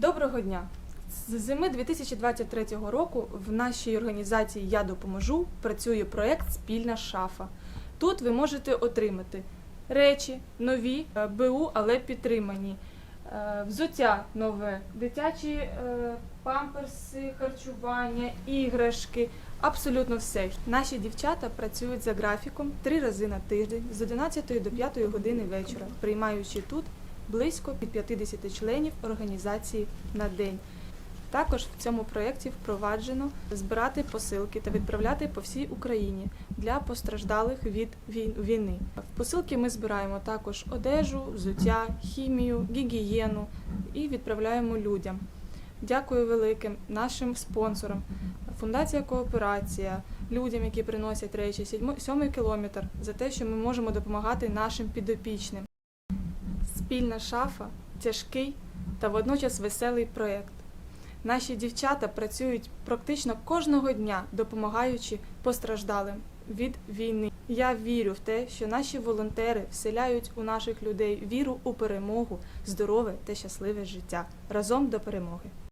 Доброго дня! З зими 2023 року в нашій організації Я допоможу працює проєкт Спільна шафа. Тут ви можете отримати речі нові, е, БУ, але підтримані, е, взуття нове, дитячі е, памперси, харчування, іграшки. Абсолютно все. Наші дівчата працюють за графіком три рази на тиждень з 11 до 5 години вечора, приймаючи тут близько під 50 членів організації на день. Також в цьому проєкті впроваджено збирати посилки та відправляти по всій Україні для постраждалих від війни. В посилки ми збираємо також одежу, взуття, хімію, гігієну і відправляємо людям. Дякую великим нашим спонсорам, Фундація Кооперація, людям, які приносять речі, «Сідьмо- сьомий кілометр за те, що ми можемо допомагати нашим підопічним. Спільна шафа тяжкий та водночас веселий проєкт. Наші дівчата працюють практично кожного дня, допомагаючи постраждалим від війни. Я вірю в те, що наші волонтери вселяють у наших людей віру у перемогу, здорове та щасливе життя разом до перемоги.